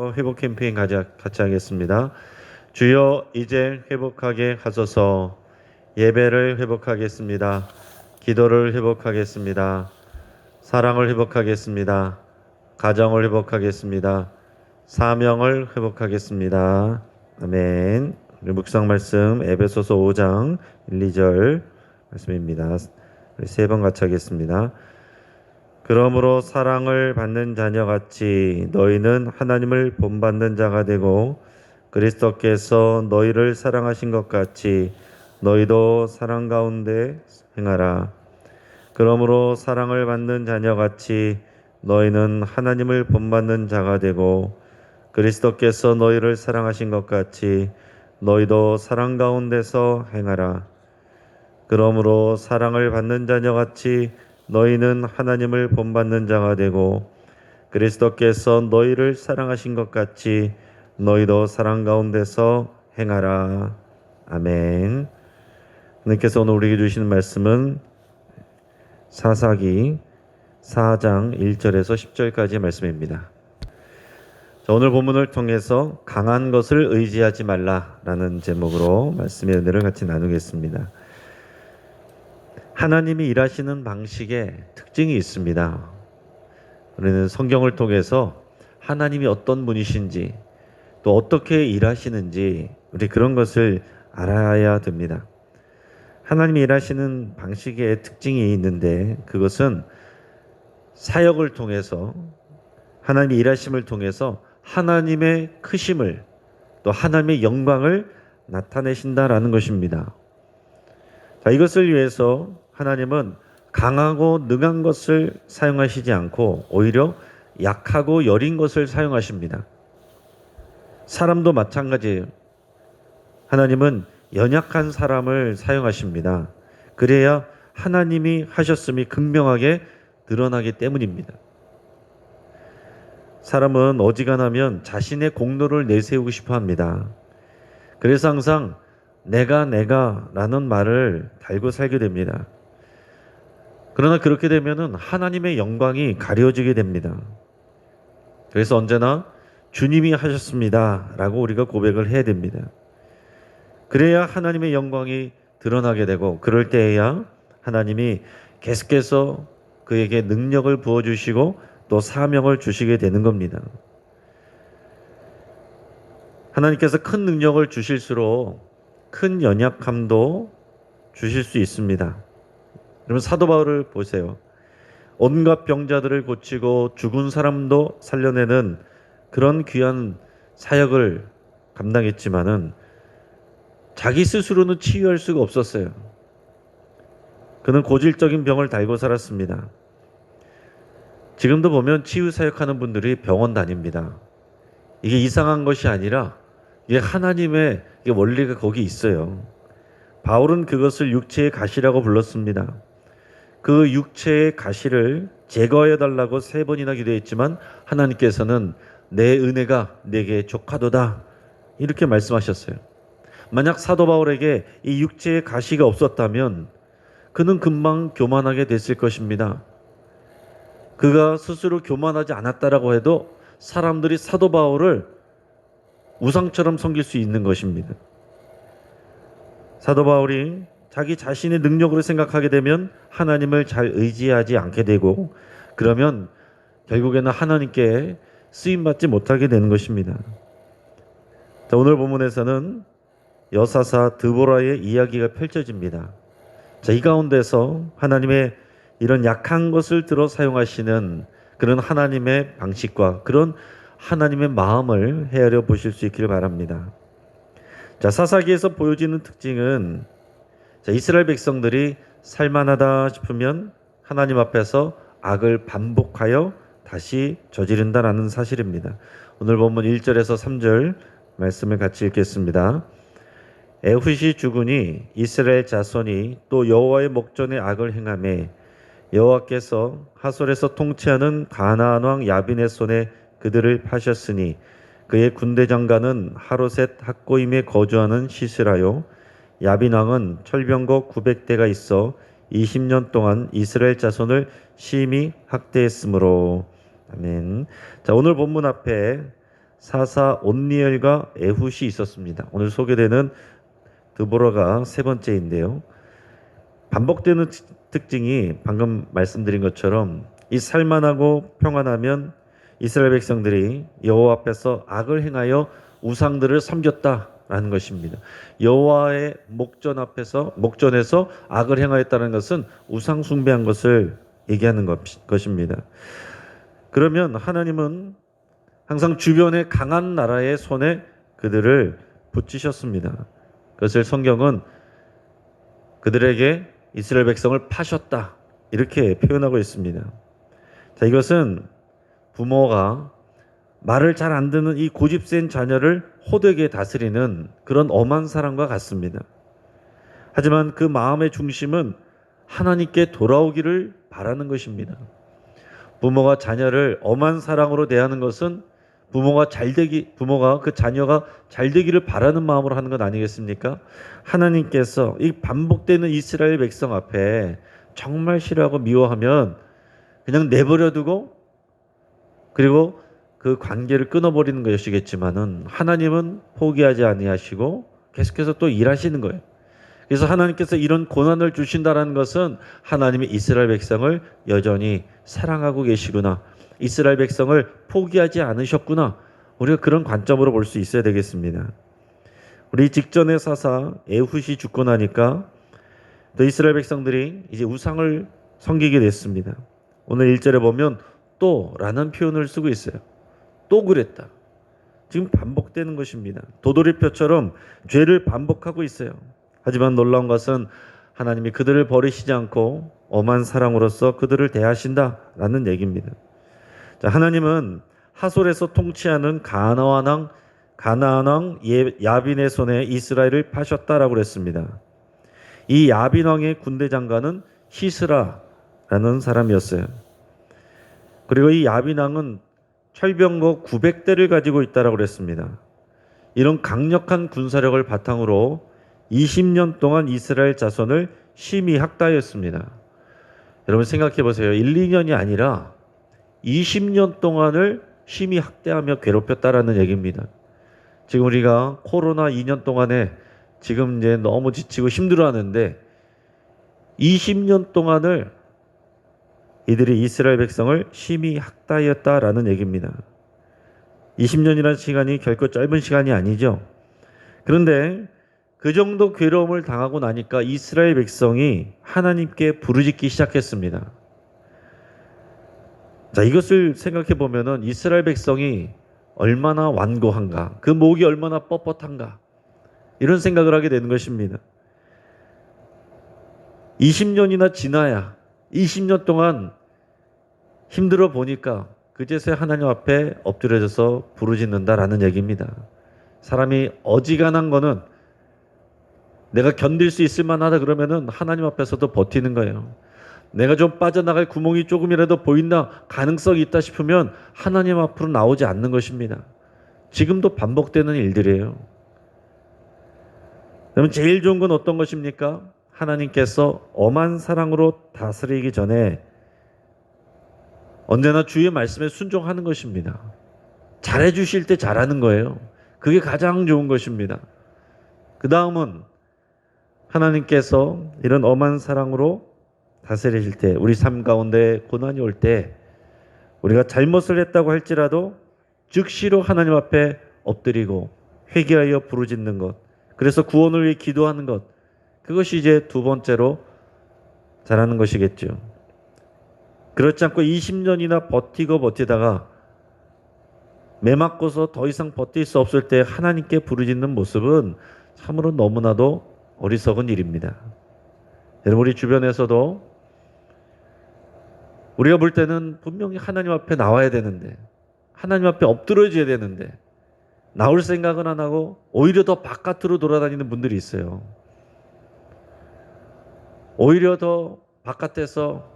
회복 캠페인 가지, 같이 하겠습니다. 주여 이제 회복하게 하소서 예배를 회복하겠습니다. 기도를 회복하겠습니다. 사랑을 회복하겠습니다. 가정을 회복하겠습니다. 사명을 회복하겠습니다. 아멘. 우리 묵상 말씀 에베소서 5장 1, 2절 말씀입니다. 세번 같이 하겠습니다. 그러므로 사랑을 받는 자녀같이 너희는 하나님을 본받는 자가 되고 그리스도께서 너희를 사랑하신 것 같이 너희도 사랑 가운데 행하라. 그러므로 사랑을 받는 자녀같이 너희는 하나님을 본받는 자가 되고 그리스도께서 너희를 사랑하신 것 같이 너희도 사랑 가운데서 행하라. 그러므로 사랑을 받는 자녀같이 너희는 하나님을 본받는 자가 되고 그리스도께서 너희를 사랑하신 것 같이 너희도 사랑 가운데서 행하라. 아멘. 하나님께서 오늘 우리에게 주시는 말씀은 사사기 4장 1절에서 10절까지의 말씀입니다. 자, 오늘 본문을 통해서 강한 것을 의지하지 말라라는 제목으로 말씀의 은혜를 같이 나누겠습니다. 하나님이 일하시는 방식에 특징이 있습니다. 우리는 성경을 통해서 하나님이 어떤 분이신지 또 어떻게 일하시는지 우리 그런 것을 알아야 됩니다. 하나님이 일하시는 방식의 특징이 있는데 그것은 사역을 통해서 하나님의 일하심을 통해서 하나님의 크심을 또 하나님의 영광을 나타내신다라는 것입니다. 자, 이것을 위해서 하나님은 강하고 능한 것을 사용하시지 않고 오히려 약하고 여린 것을 사용하십니다. 사람도 마찬가지예요. 하나님은 연약한 사람을 사용하십니다. 그래야 하나님이 하셨음이 극명하게 드러나기 때문입니다. 사람은 어지간하면 자신의 공로를 내세우고 싶어 합니다. 그래서 항상 내가 내가 라는 말을 달고 살게 됩니다. 그러나 그렇게 되면은 하나님의 영광이 가려지게 됩니다. 그래서 언제나 주님이 하셨습니다. 라고 우리가 고백을 해야 됩니다. 그래야 하나님의 영광이 드러나게 되고 그럴 때에야 하나님이 계속해서 그에게 능력을 부어주시고 또 사명을 주시게 되는 겁니다. 하나님께서 큰 능력을 주실수록 큰 연약함도 주실 수 있습니다. 여러분 사도 바울을 보세요. 온갖 병자들을 고치고 죽은 사람도 살려내는 그런 귀한 사역을 감당했지만은 자기 스스로는 치유할 수가 없었어요. 그는 고질적인 병을 달고 살았습니다. 지금도 보면 치유 사역하는 분들이 병원 다닙니다. 이게 이상한 것이 아니라 이게 하나님의 원리가 거기 있어요. 바울은 그것을 육체의 가시라고 불렀습니다. 그 육체의 가시를 제거해 달라고 세 번이나 기도했지만 하나님께서는 내 은혜가 내게 족하도다 이렇게 말씀하셨어요. 만약 사도 바울에게 이 육체의 가시가 없었다면 그는 금방 교만하게 됐을 것입니다. 그가 스스로 교만하지 않았다라고 해도 사람들이 사도 바울을 우상처럼 섬길 수 있는 것입니다. 사도 바울이 자기 자신의 능력으로 생각하게 되면 하나님을 잘 의지하지 않게 되고 그러면 결국에는 하나님께 쓰임 받지 못하게 되는 것입니다. 자, 오늘 본문에서는 여사사 드보라의 이야기가 펼쳐집니다. 자, 이 가운데서 하나님의 이런 약한 것을 들어 사용하시는 그런 하나님의 방식과 그런 하나님의 마음을 헤아려 보실 수 있기를 바랍니다. 자, 사사기에서 보여지는 특징은 자, 이스라엘 백성들이 살만하다 싶으면 하나님 앞에서 악을 반복하여 다시 저지른다라는 사실입니다. 오늘 본문 1절에서 3절 말씀을 같이 읽겠습니다. 에훗이 죽으니 이스라엘 자손이 또 여호와의 목전에 악을 행함에 여호와께서 하솔에서 통치하는 가나안 왕 야빈의 손에 그들을 파셨으니 그의 군대 장관은 하로셋 학고임에 거주하는 시스라요 야빈 왕은 철병거 900대가 있어 20년 동안 이스라엘 자손을 심히 학대했으므로 아멘. 자 오늘 본문 앞에 사사 온니엘과 에훗이 있었습니다. 오늘 소개되는 드보라가 세 번째인데요. 반복되는 특- 특징이 방금 말씀드린 것처럼 이 살만하고 평안하면 이스라엘 백성들이 여호와 앞에서 악을 행하여 우상들을 섬겼다 라는 것입니다. 여호와의 목전 앞에서 목전에서 악을 행하였다는 것은 우상 숭배한 것을 얘기하는 것- 것입니다. 그러면 하나님은 항상 주변의 강한 나라의 손에 그들을 붙이셨습니다. 그것을 성경은 그들에게 이스라엘 백성을 파셨다 이렇게 표현하고 있습니다. 자 이것은 부모가 말을 잘 안 듣는 이 고집센 자녀를 호되게 다스리는 그런 엄한 사랑과 같습니다. 하지만 그 마음의 중심은 하나님께 돌아오기를 바라는 것입니다. 부모가 자녀를 엄한 사랑으로 대하는 것은 부모가 잘 되기 부모가 그 자녀가 잘 되기를 바라는 마음으로 하는 것 아니겠습니까? 하나님께서 이 반복되는 이스라엘 백성 앞에 정말 싫어하고 미워하면 그냥 내버려 두고 그리고 그 관계를 끊어버리는 것이겠지만은 하나님은 포기하지 아니하시고 계속해서 또 일하시는 거예요. 그래서 하나님께서 이런 고난을 주신다라는 것은 하나님이 이스라엘 백성을 여전히 사랑하고 계시구나. 이스라엘 백성을 포기하지 않으셨구나. 우리가 그런 관점으로 볼 수 있어야 되겠습니다. 우리 직전의 사사 에훗이 죽고 나니까 또 이스라엘 백성들이 이제 우상을 섬기게 됐습니다. 오늘 1절에 보면 또라는 표현을 쓰고 있어요. 또 그랬다. 지금 반복되는 것입니다. 도돌이표처럼 죄를 반복하고 있어요. 하지만 놀라운 것은 하나님이 그들을 버리시지 않고 엄한 사랑으로서 그들을 대하신다라는 얘기입니다. 자, 하나님은 하솔에서 통치하는 가나안 왕 가나안 왕 예- 야빈의 손에 이스라엘을 파셨다라고 그랬습니다. 이 야빈 왕의 군대 장관은 히스라라는 사람이었어요. 그리고 이 야빈 왕은 철병거 900대를 가지고 있다라고 그랬습니다. 이런 강력한 군사력을 바탕으로 20년 동안 이스라엘 자손을 심히 학다했습니다. 여러분 생각해 보세요. 1, 2년이 아니라 20년 동안을 심히 학대하며 괴롭혔다라는 얘기입니다. 지금 우리가 코로나 2년 동안에 지금 이제 너무 지치고 힘들어하는데 20년 동안을 이들이 이스라엘 백성을 심히 학다했다라는 얘기입니다. 20년이라는 시간이 결코 짧은 시간이 아니죠. 그런데 그 정도 괴로움을 당하고 나니까 이스라엘 백성이 하나님께 부르짖기 시작했습니다. 자, 이것을 생각해 보면은 이스라엘 백성이 얼마나 완고한가, 그 목이 얼마나 뻣뻣한가, 이런 생각을 하게 되는 것입니다. 20년이나 지나야 20년 동안 힘들어 보니까 그제서야 하나님 앞에 엎드려져서 부르짖는다라는 얘기입니다. 사람이 어지간한 거는 내가 견딜 수 있을 만하다 그러면은 하나님 앞에서도 버티는 거예요. 내가 좀 빠져나갈 구멍이 조금이라도 보인다, 가능성이 있다 싶으면 하나님 앞으로 나오지 않는 것입니다. 지금도 반복되는 일들이에요. 그러면 제일 좋은 건 어떤 것입니까? 하나님께서 엄한 사랑으로 다스리기 전에 언제나 주의 말씀에 순종하는 것입니다. 잘해 주실 때 잘하는 거예요. 그게 가장 좋은 것입니다. 그 다음은 하나님께서 이런 엄한 사랑으로 다스리실 때 우리 삶 가운데 고난이 올 때 우리가 잘못을 했다고 할지라도 즉시로 하나님 앞에 엎드리고 회개하여 부르짖는 것 그래서 구원을 위해 기도하는 것 그것이 이제 두 번째로 잘하는 것이겠죠. 그렇지 않고 20년이나 버티고 버티다가 매 맞고서 더 이상 버틸 수 없을 때 하나님께 부르짖는 모습은 참으로 너무나도 어리석은 일입니다. 여러분 우리 주변에서도 우리가 볼 때는 분명히 하나님 앞에 나와야 되는데 하나님 앞에 엎드려져야 되는데 나올 생각은 안 하고 오히려 더 바깥으로 돌아다니는 분들이 있어요. 오히려 더 바깥에서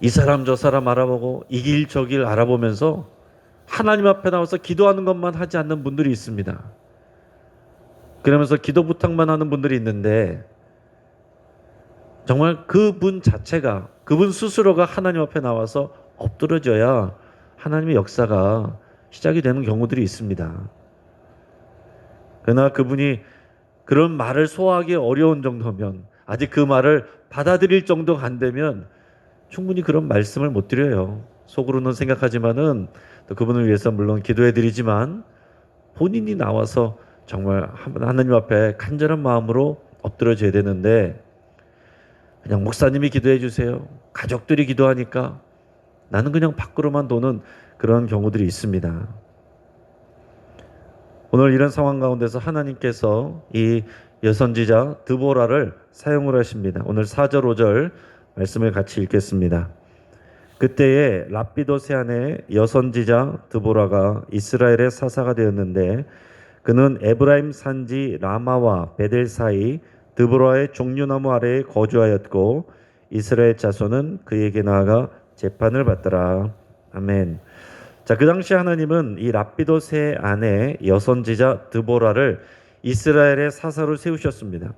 이 사람 저 사람 알아보고 이길 저길 알아보면서 하나님 앞에 나와서 기도하는 것만 하지 않는 분들이 있습니다. 그러면서 기도 부탁만 하는 분들이 있는데 정말 그분 자체가 그분 스스로가 하나님 앞에 나와서 엎드려져야 하나님의 역사가 시작이 되는 경우들이 있습니다. 그러나 그분이 그런 말을 소화하기 어려운 정도면 아직 그 말을 받아들일 정도가 안 되면 충분히 그런 말씀을 못 드려요. 속으로는 생각하지만은 또 그분을 위해서 물론 기도해 드리지만 본인이 나와서 정말 하나님 앞에 간절한 마음으로 엎드려져야 되는데 그냥 목사님이 기도해 주세요. 가족들이 기도하니까 나는 그냥 밖으로만 도는 그런 경우들이 있습니다. 오늘 이런 상황 가운데서 하나님께서 이 여선지자 드보라를 사용을 하십니다. 오늘 4절 5절 말씀을 같이 읽겠습니다. 그때에 랍비도 세안의 여선지자 드보라가 이스라엘의 사사가 되었는데 그는 에브라임 산지 라마와 베델 사이 드보라의 종류나무 아래에 거주하였고 이스라엘 자손은 그에게 나아가 재판을 받더라. 아멘. 자, 그 당시 하나님은 이 랍비도 세 아내 여선지자 드보라를 이스라엘의 사사로 세우셨습니다.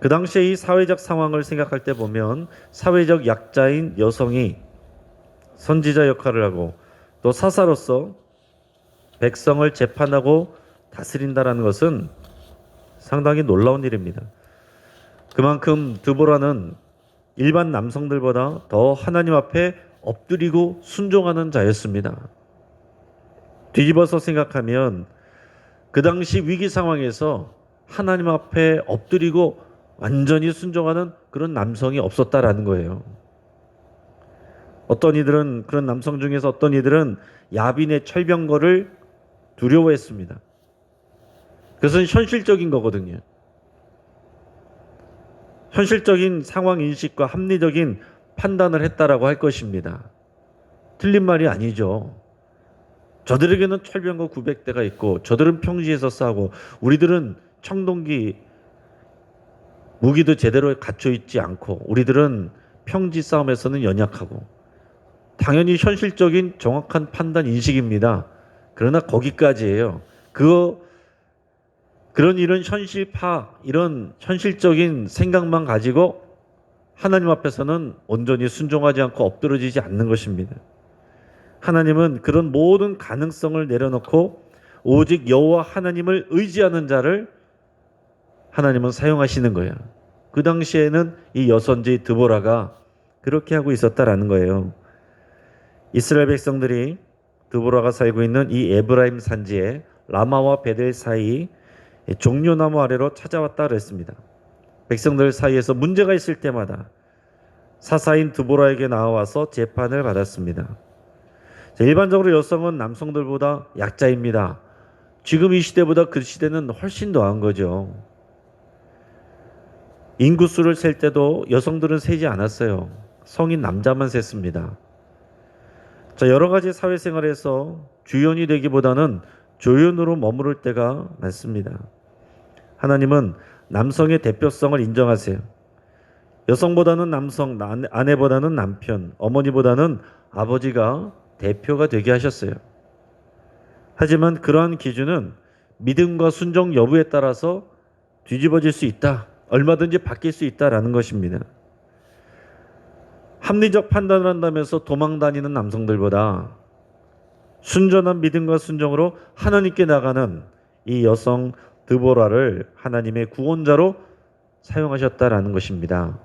그 당시에 이 사회적 상황을 생각할 때 보면 사회적 약자인 여성이 선지자 역할을 하고 또 사사로서 백성을 재판하고 다스린다라는 것은 상당히 놀라운 일입니다. 그만큼 드보라는 일반 남성들보다 더 하나님 앞에 엎드리고 순종하는 자였습니다. 뒤집어서 생각하면 그 당시 위기 상황에서 하나님 앞에 엎드리고 완전히 순종하는 그런 남성이 없었다라는 거예요. 어떤 이들은 그런 남성 중에서 어떤 이들은 야빈의 철병거를 두려워했습니다. 그것은 현실적인 거거든요. 현실적인 상황 인식과 합리적인 판단을 했다라고 할 것입니다. 틀린 말이 아니죠. 저들에게는 철병거 900대가 있고 저들은 평지에서 싸고 우리들은 청동기 무기도 제대로 갖춰 있지 않고 우리들은 평지 싸움에서는 연약하고 당연히 현실적인 정확한 판단 인식입니다. 그러나 거기까지예요. 그 그런 이런 현실파 이런 현실적인 생각만 가지고 하나님 앞에서는 온전히 순종하지 않고 엎드러지지 않는 것입니다. 하나님은 그런 모든 가능성을 내려놓고 오직 여호와 하나님을 의지하는 자를 하나님은 사용하시는 거예요. 그 당시에는 이 여선지 드보라가 그렇게 하고 있었다라는 거예요. 이스라엘 백성들이 드보라가 살고 있는 이 에브라임 산지에 라마와 베델 사이 종려나무 아래로 찾아왔다 그랬습니다. 백성들 사이에서 문제가 있을 때마다 사사인 드보라에게 나와서 재판을 받았습니다. 일반적으로 여성은 남성들보다 약자입니다. 지금 이 시대보다 그 시대는 훨씬 더한 거죠. 인구수를 셀 때도 여성들은 세지 않았어요. 성인 남자만 셌습니다. 자, 여러 가지 사회생활에서 주연이 되기보다는 조연으로 머무를 때가 많습니다. 하나님은 남성의 대표성을 인정하세요. 여성보다는 남성, 아내보다는 남편, 어머니보다는 아버지가 대표가 되게 하셨어요. 하지만 그러한 기준은 믿음과 순종 여부에 따라서 뒤집어질 수 있다. 얼마든지 바뀔 수 있다라는 것입니다. 합리적 판단을 한다면서 도망 다니는 남성들보다 순전한 믿음과 순종으로 하나님께 나가는 이 여성 드보라를 하나님의 구원자로 사용하셨다라는 것입니다.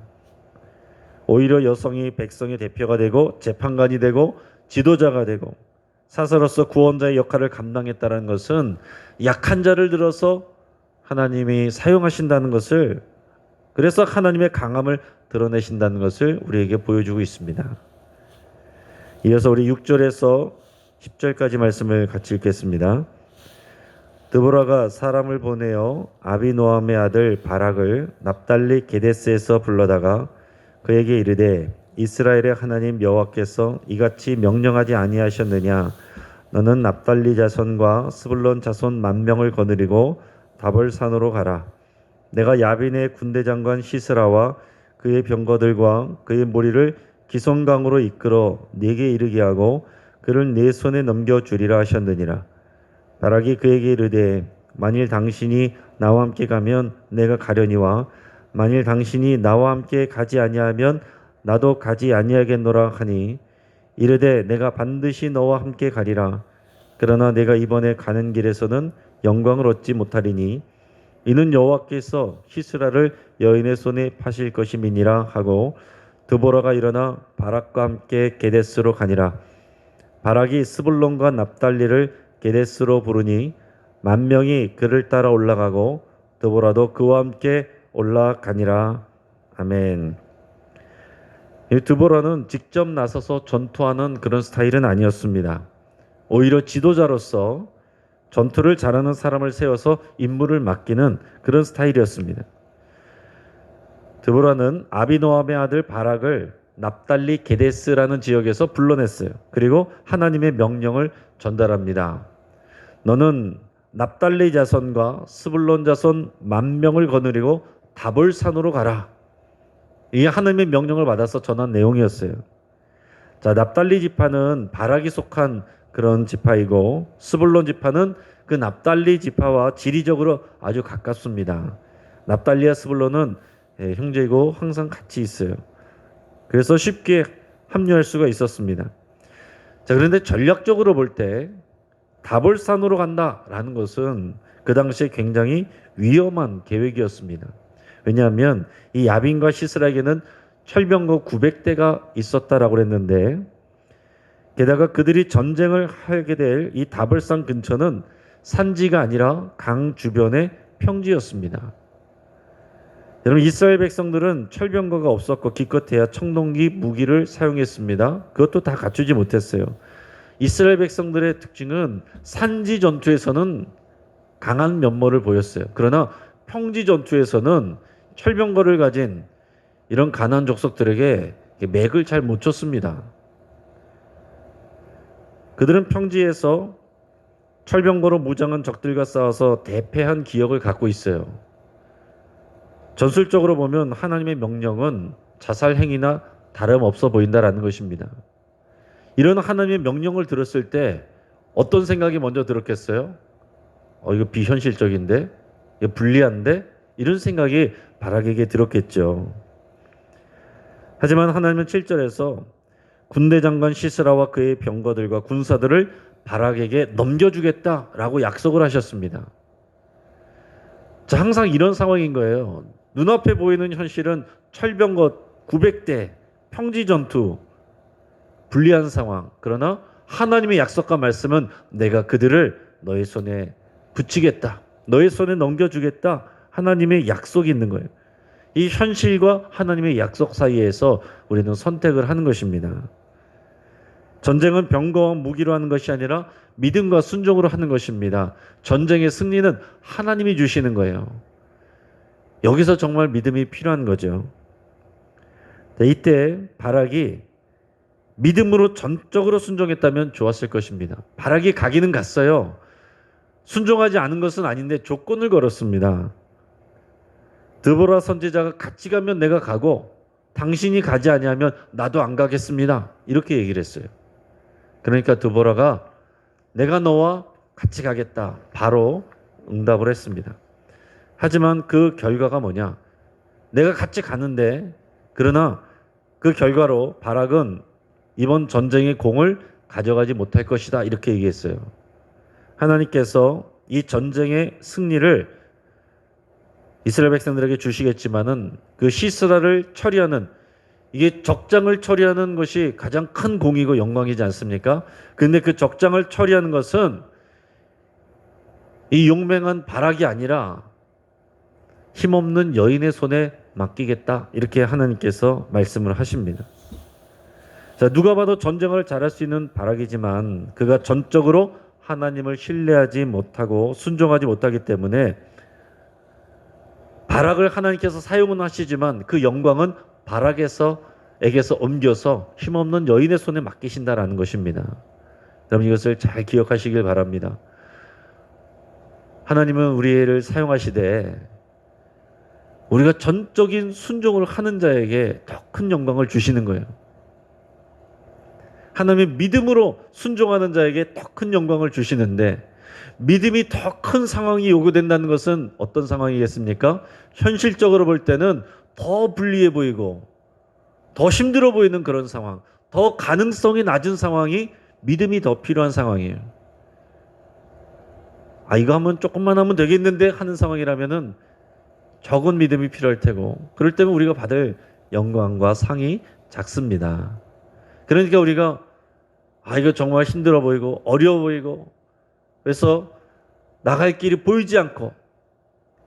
오히려 여성이 백성의 대표가 되고 재판관이 되고 지도자가 되고 사사로서 구원자의 역할을 감당했다는 것은 약한 자를 들어서 하나님이 사용하신다는 것을 그래서 하나님의 강함을 드러내신다는 것을 우리에게 보여주고 있습니다. 이어서 우리 6절에서 10절까지 말씀을 같이 읽겠습니다. 드보라가 사람을 보내어 아비노함의 아들 바락을 납달리 게데스에서 불러다가 그에게 이르되 이스라엘의 하나님 여호와께서 이같이 명령하지 아니하셨느냐? 너는 납달리 자손과 스불론 자손 만 명을 거느리고 다벌 산으로 가라. 내가 야빈의 군대 장관 시스라와 그의 병거들과 그의 무리를 기송강으로 이끌어 네게 이르게 하고 그를 네 손에 넘겨 주리라 하셨느니라. 바락이 그에게 이르되 만일 당신이 나와 함께 가면 내가 가려니와 만일 당신이 나와 함께 가지 아니하면 나도 가지 아니하겠노라 하니 이르되 내가 반드시 너와 함께 가리라. 그러나 내가 이번에 가는 길에서는 영광을 얻지 못하리니 이는 여호와께서 시스라를 여인의 손에 파실 것임이니라 하고 드보라가 일어나 바락과 함께 게데스로 가니라. 바락이 스불론과 납달리를 게데스로 부르니 만 명이 그를 따라 올라가고 드보라도 그와 함께 올라가니라. 아멘. 이 드보라는 직접 나서서 전투하는 그런 스타일은 아니었습니다. 오히려 지도자로서 전투를 잘하는 사람을 세워서 임무를 맡기는 그런 스타일이었습니다. 드보라는 아비노함의 아들 바락을 납달리 게데스라는 지역에서 불러냈어요. 그리고 하나님의 명령을 전달합니다. 너는 납달리 자손과 스불론 자손 만 명을 거느리고 다볼산으로 가라. 이게 하나님의 명령을 받아서 전한 내용이었어요. 자, 납달리 지파는 바락이 속한 그런 지파이고 스불론 지파는 그 납달리 지파와 지리적으로 아주 가깝습니다. 납달리와 스불론은 예, 형제이고 항상 같이 있어요. 그래서 쉽게 합류할 수가 있었습니다. 자, 그런데 전략적으로 볼 때 다볼산으로 간다라는 것은 그 당시에 굉장히 위험한 계획이었습니다. 왜냐하면 이 야빈과 시스라에게는 철병거 900대가 있었다라고 그랬는데 게다가 그들이 전쟁을 하게 될 이 다볼산 근처는 산지가 아니라 강 주변의 평지였습니다. 여러분 이스라엘 백성들은 철병거가 없었고 기껏해야 청동기 무기를 사용했습니다. 그것도 다 갖추지 못했어요. 이스라엘 백성들의 특징은 산지 전투에서는 강한 면모를 보였어요. 그러나 평지 전투에서는 철병거를 가진 이런 가난 족속들에게 맥을 잘 못 쳤습니다. 그들은 평지에서 철병거로 무장한 적들과 싸워서 대패한 기억을 갖고 있어요. 전술적으로 보면 하나님의 명령은 자살 행위나 다름없어 보인다라는 것입니다. 이런 하나님의 명령을 들었을 때 어떤 생각이 먼저 들었겠어요? 어, 이거 비현실적인데? 이거 불리한데? 이런 생각이 바락에게 들었겠죠. 하지만 하나님은 7절에서 군대 장관 시스라와 그의 병거들과 군사들을 바락에게 넘겨주겠다라고 약속을 하셨습니다. 자, 항상 이런 상황인 거예요. 눈앞에 보이는 현실은 철병거 900대, 평지 전투, 불리한 상황. 그러나 하나님의 약속과 말씀은 내가 그들을 너의 손에 붙이겠다. 너의 손에 넘겨주겠다. 하나님의 약속이 있는 거예요. 이 현실과 하나님의 약속 사이에서 우리는 선택을 하는 것입니다. 전쟁은 병거와 무기로 하는 것이 아니라 믿음과 순종으로 하는 것입니다. 전쟁의 승리는 하나님이 주시는 거예요. 여기서 정말 믿음이 필요한 거죠. 이때 바락이 믿음으로 전적으로 순종했다면 좋았을 것입니다. 바락이 가기는 갔어요. 순종하지 않은 것은 아닌데 조건을 걸었습니다. 드보라 선지자가 같이 가면 내가 가고 당신이 가지 아니하면 나도 안 가겠습니다. 이렇게 얘기를 했어요. 그러니까 드보라가 내가 너와 같이 가겠다. 바로 응답을 했습니다. 하지만 그 결과가 뭐냐? 내가 같이 가는데 그러나 그 결과로 바락은 이번 전쟁의 공을 가져가지 못할 것이다. 이렇게 얘기했어요. 하나님께서 이 전쟁의 승리를 이스라엘 백성들에게 주시겠지만은 그 시스라를 처리하는 이게 적장을 처리하는 것이 가장 큰 공이고 영광이지 않습니까? 근데 그 적장을 처리하는 것은 이 용맹한 바락이 아니라 힘없는 여인의 손에 맡기겠다. 이렇게 하나님께서 말씀을 하십니다. 자, 누가 봐도 전쟁을 잘할 수 있는 바락이지만 그가 전적으로 하나님을 신뢰하지 못하고 순종하지 못하기 때문에 바락을 하나님께서 사용은 하시지만 그 영광은 바락에서 에게서 옮겨서 힘없는 여인의 손에 맡기신다라는 것입니다. 여러분 이것을 잘 기억하시길 바랍니다. 하나님은 우리를 사용하시되 우리가 전적인 순종을 하는 자에게 더 큰 영광을 주시는 거예요. 하나님의 믿음으로 순종하는 자에게 더 큰 영광을 주시는데 믿음이 더 큰 상황이 요구된다는 것은 어떤 상황이겠습니까? 현실적으로 볼 때는 더 불리해 보이고 더 힘들어 보이는 그런 상황, 더 가능성이 낮은 상황이 믿음이 더 필요한 상황이에요. 아 이거 하면 조금만 하면 되겠는데 하는 상황이라면은 적은 믿음이 필요할 테고 그럴 때면 우리가 받을 영광과 상이 작습니다. 그러니까 우리가 아 이거 정말 힘들어 보이고 어려워 보이고 그래서 나갈 길이 보이지 않고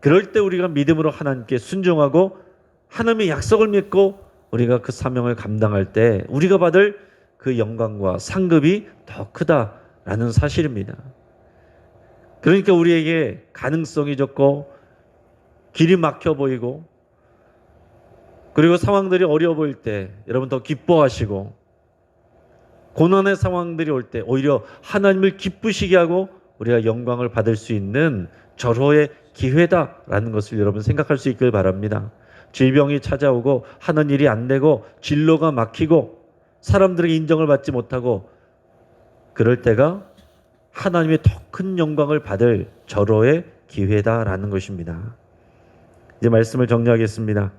그럴 때 우리가 믿음으로 하나님께 순종하고 하나님의 약속을 믿고 우리가 그 사명을 감당할 때 우리가 받을 그 영광과 상급이 더 크다라는 사실입니다. 그러니까 우리에게 가능성이 적고 길이 막혀 보이고 그리고 상황들이 어려워 보일 때 여러분 더 기뻐하시고 고난의 상황들이 올 때 오히려 하나님을 기쁘시게 하고 우리가 영광을 받을 수 있는 절호의 기회다라는 것을 여러분 생각할 수 있길 바랍니다. 질병이 찾아오고 하는 일이 안 되고 진로가 막히고 사람들에게 인정을 받지 못하고 그럴 때가 하나님의 더 큰 영광을 받을 절호의 기회다라는 것입니다. 이제 말씀을 정리하겠습니다.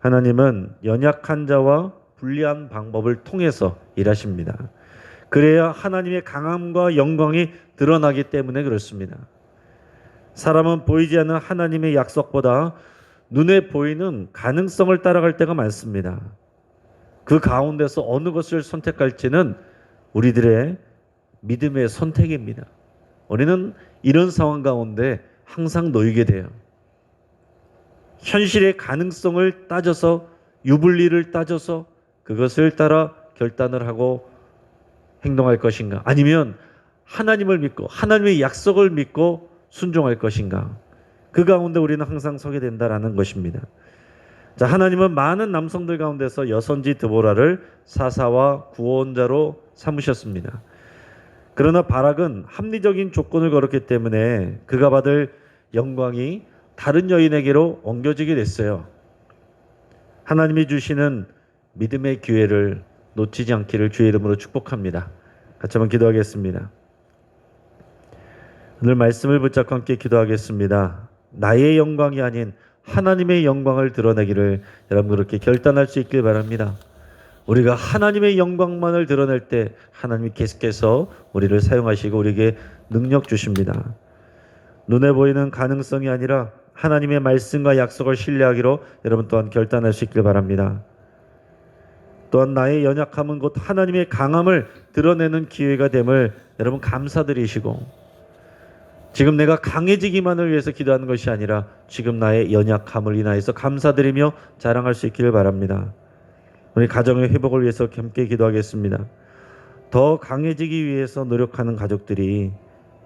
하나님은 연약한 자와 불리한 방법을 통해서 일하십니다. 그래야 하나님의 강함과 영광이 드러나기 때문에 그렇습니다. 사람은 보이지 않는 하나님의 약속보다 눈에 보이는 가능성을 따라갈 때가 많습니다. 그 가운데서 어느 것을 선택할지는 우리들의 믿음의 선택입니다. 우리는 이런 상황 가운데 항상 놓이게 돼요. 현실의 가능성을 따져서 유불리를 따져서 그것을 따라 결단을 하고 행동할 것인가? 아니면 하나님을 믿고 하나님의 약속을 믿고 순종할 것인가? 그 가운데 우리는 항상 서게 된다라는 것입니다. 자, 하나님은 많은 남성들 가운데서 여선지 드보라를 사사와 구원자로 삼으셨습니다. 그러나 바락은 합리적인 조건을 걸었기 때문에 그가 받을 영광이 다른 여인에게로 옮겨지게 됐어요. 하나님이 주시는 믿음의 기회를 놓치지 않기를 주의 이름으로 축복합니다. 같이 한번 기도하겠습니다. 오늘 말씀을 붙잡고 함께 기도하겠습니다. 나의 영광이 아닌 하나님의 영광을 드러내기를 여러분 그렇게 결단할 수 있길 바랍니다. 우리가 하나님의 영광만을 드러낼 때 하나님이 계속해서 우리를 사용하시고 우리에게 능력 주십니다. 눈에 보이는 가능성이 아니라 하나님의 말씀과 약속을 신뢰하기로 여러분 또한 결단할 수 있길 바랍니다. 또한 나의 연약함은 곧 하나님의 강함을 드러내는 기회가 됨을 여러분 감사드리시고 지금 내가 강해지기만을 위해서 기도하는 것이 아니라 지금 나의 연약함을 인하여서 감사드리며 자랑할 수 있기를 바랍니다. 우리 가정의 회복을 위해서 함께 기도하겠습니다. 더 강해지기 위해서 노력하는 가족들이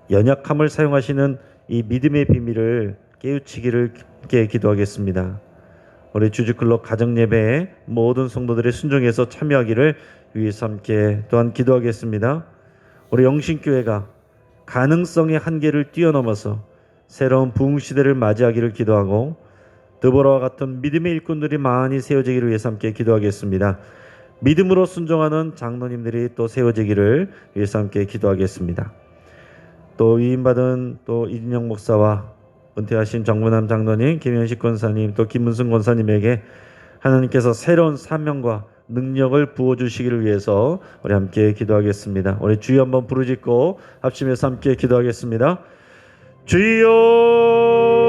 연약함을 사용하시는 이 믿음의 비밀을 깨우치기를 함께 기도하겠습니다. 우리 주주클럽 가정 예배에 모든 성도들의 순종해서 참여하기를 위해서 함께 또한 기도하겠습니다. 우리 영신교회가 가능성의 한계를 뛰어넘어서 새로운 부흥 시대를 맞이하기를 기도하고 드보라와 같은 믿음의 일꾼들이 많이 세워지기를 위해서 함께 기도하겠습니다. 믿음으로 순종하는 장로님들이 또 세워지기를 위해서 함께 기도하겠습니다. 또 위임받은 또 이진영 목사와 은퇴하신 정문남 장로님, 김현식 권사님, 또 김문승 권사님에게 하나님께서 새로운 사명과 능력을 부어주시기를 위해서 우리 함께 기도하겠습니다. 우리 주여 한번 부르짖고 합심해서 함께 기도하겠습니다. 주여